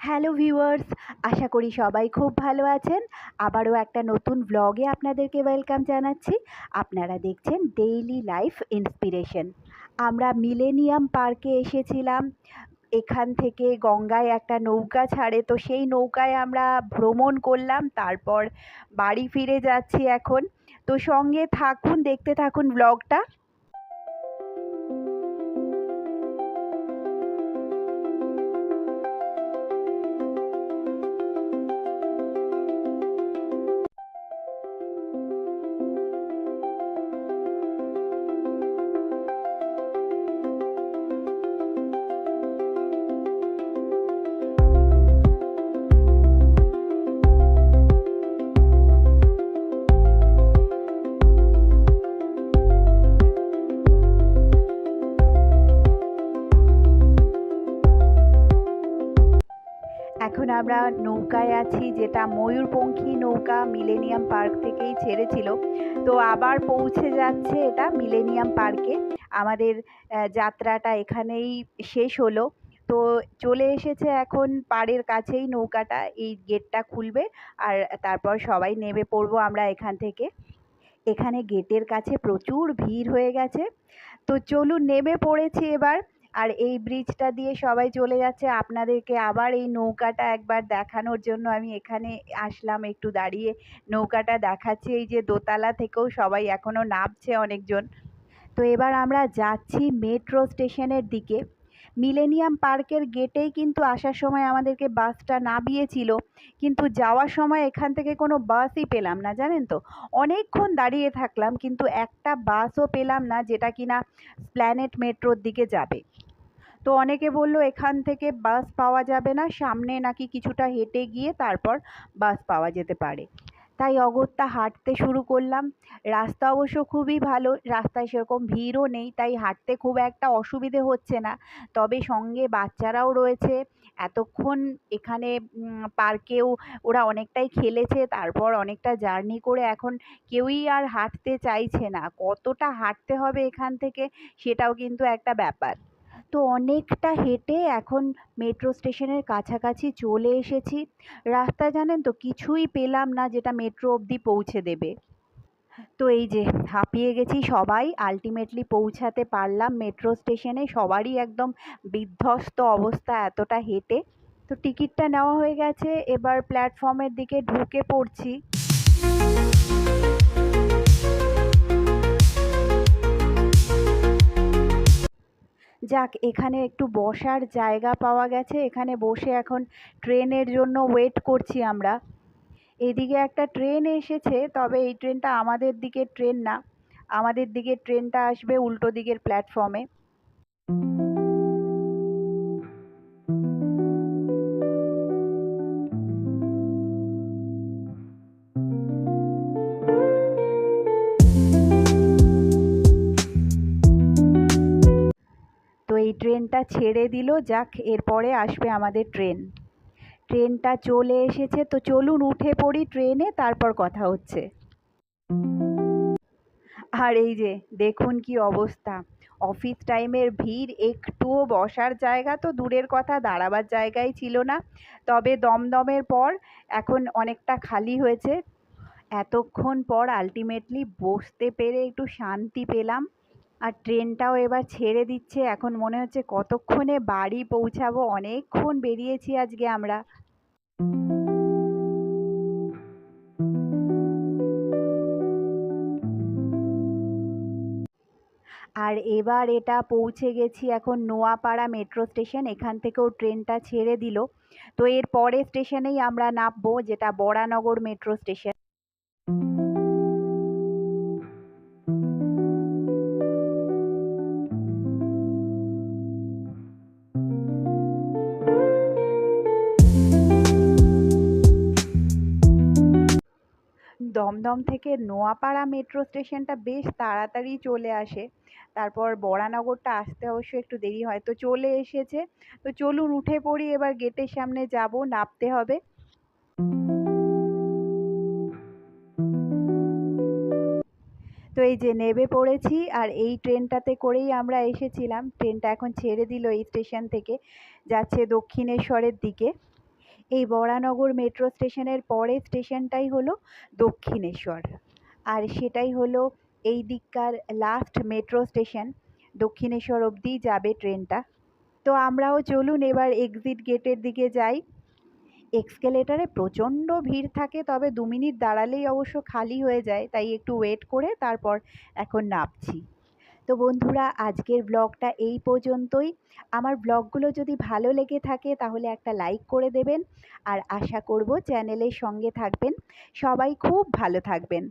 Hello viewers, আশা করি সবাই খুব ভালো আছেন। আবারও একটা নতুন ব্লগে আপনাদেরকে ওয়েলকাম জানাচ্ছি। আপনারা দেখছেন ডেইলি লাইফ ইন্সপিরেশন আমরা মিলেনিয়াম পার্কে এসেছিলাম। এখান থেকে গঙ্গায় একটা নৌকা ছাড়ে, তো সেই নৌকায় আমরা ভ্রমণ করলাম। তারপর বাড়ি ফিরে যাচ্ছি এখন। তো সঙ্গে থাকুন, দেখতে থাকুন ব্লগটা আমরা নৌকায় আছি, যেটা ময়ূরপঙ্খী নৌকা মিলেনিয়াম পার্ক থেকেই ছেড়েছিল। তো আবার পৌঁছে যাচ্ছে এটা মিলেনিয়াম পার্কে। আমাদের যাত্রাটা এখানেই শেষ হলো। তো চলে এসেছে এখন পাড়ের কাছেই নৌকাটা, এই গেটটা খুলবে আর তারপর সবাই নেমে পড়ব আমরা এখান থেকে। এখানে গেটের কাছে প্রচুর ভিড় হয়ে গেছে। তো চলুন নেমে পড়েছি এবার। আর এই ব্রিজটা দিয়ে সবাই চলে যাচ্ছে। আপনাদেরকে আবার এই নৌকাটা একবার দেখানোর জন্য আমি এখানে আসলাম একটু দাঁড়িয়ে। নৌকাটা দেখাচ্ছি, এই যে দোতলা থেকেও সবাই এখনও নামছে অনেকজন। তো এবার আমরা যাচ্ছি মেট্রো স্টেশনের দিকে। মিলেনিয়াম পার্কের গেটেই কিন্তু আসার সময় আমাদেরকে বাসটা নামিয়েছিল। কিন্তু যাওয়ার সময় এখান থেকে কোনো বাসই পেলাম না, জানেন তো? অনেকক্ষণ দাঁড়িয়ে থাকলাম, কিন্তু একটা বাসও পেলাম না, যেটা কিনা প্ল্যানেট মেট্রোর দিকে যাবে। তো অনেকে বলল, এখান থেকে বাস পাওয়া যাবে না, সামনে নাকি কিছুটা হেঁটে গিয়ে তারপর বাস পাওয়া যেতে পারে। তাই অগত্যা হাঁটতে শুরু করলাম। রাস্তা অবশ্য খুবই ভালো, রাস্তায় সেরকম ভিড়ও নেই, তাই হাঁটতে খুব একটা অসুবিধে হচ্ছে না। তবে সঙ্গে বাচ্চারাও রয়েছে। এতক্ষণ এখানে পার্কেও ওরা অনেকটাই খেলেছে, তারপর অনেকটা জার্নি করে এখন কেউই আর হাঁটতে চাইছে না। কতটা হাঁটতে হবে এখান থেকে সেটাও কিন্তু একটা ব্যাপার। তো অনেকটা হেঁটে এখন মেট্রো স্টেশনের কাছাকাছি চলে এসেছি। রাস্তা জানেন তো, কিছুই পেলাম না যেটা মেট্রো অবধি পৌঁছে দেবে। তো এই যে, হাঁপিয়ে গেছি সবাই। আলটিমেটলি পৌঁছাতে পারলাম মেট্রো স্টেশনে সবারই একদম বিধ্বস্ত অবস্থা এতটা হেঁটে। তো টিকিটটা নেওয়া হয়ে গেছে। এবার প্ল্যাটফর্মের দিকে ঢুকে পড়ছি। যাক, এখানে একটু বসার জায়গা পাওয়া গেছে। এখানে বসে এখন ট্রেনের জন্য ওয়েট করছি আমরা। এদিকে একটা ট্রেন এসেছে, তবে এই ট্রেনটা আমাদের দিকের ট্রেন না। আমাদের দিকের ট্রেনটা আসবে উল্টো দিকের প্ল্যাটফর্মে ট্রেনটা ছেড়ে দিল, যাক, এরপরে আসবে আমাদের ট্রেন। ট্রেনটা চলে এসেছে, তো চলুন উঠে পড়ি ট্রেনে, তারপর কথা হচ্ছে। আর এই যে, দেখুন কি অবস্থা। অফিস টাইমের ভিড়, একটুও বসার জায়গা তো দূরের কথা, দাঁড়াবার জায়গাই ছিল না। তবে দমদমের পর এখন অনেকটা খালি হয়েছে। এতক্ষণ পর আলটিমেটলি বসতে পেরে একটু শান্তি পেলাম। আর ট্রেনটাও এবার ছেড়ে দিচ্ছে। এখন মনে হচ্ছে কতক্ষণে বাড়ি পৌঁছাবো? অনেকক্ষণ বেরিয়েছি আজকে আমরা। আর এবার এটা পৌঁছে গেছি এখন নোয়াপাড়া মেট্রো স্টেশন। এখান থেকেও ট্রেনটা ছেড়ে দিল। তো এর পরের স্টেশনেই আমরা নামবো, যেটা বরানগর মেট্রো স্টেশন। দমদম থেকে নোয়াপাড়া মেট্রো স্টেশনটা বেশ তাড়াতাড়ি চলে আসে। তারপর বরানগরটা আসতে অবশ্য একটু দেরি হয়, তো চলে এসেছে। তো চলুন উঠে পড়ি, এবার গেটের সামনে যাব, নামতে হবে। তো এই যে নেমে পড়েছি, আর এই ট্রেনটাতে করেই আমরা এসেছিলাম। ট্রেনটা এখন ছেড়ে দিল এই স্টেশন থেকে, যাচ্ছে দক্ষিণেশ্বরের দিকে। এই বরানগর মেট্রো স্টেশনের পরের স্টেশনটাই হলো দক্ষিণেশ্বর। আর সেটাই হলো এই দিককার লাস্ট মেট্রো স্টেশন দক্ষিণেশ্বর অবধি যাবে ট্রেনটা। তো আমরাও চলুন এবার এক্সিট গেটের দিকে যাই। এক্সকেলেটারে প্রচণ্ড ভিড় থাকে, তবে দু মিনিট দাঁড়ালেই অবশ্য খালি হয়ে যায়, তাই একটু ওয়েট করে তারপর এখন নামছি। তো বন্ধুরা, আজকের ব্লগটা এই পর্যন্তই। আমার ব্লগগুলো যদি ভালো লেগে থাকে, তাহলে একটা লাইক করে দেবেন। আর আশা করব চ্যানেলের সঙ্গে থাকবেন। সবাই খুব ভালো থাকবেন।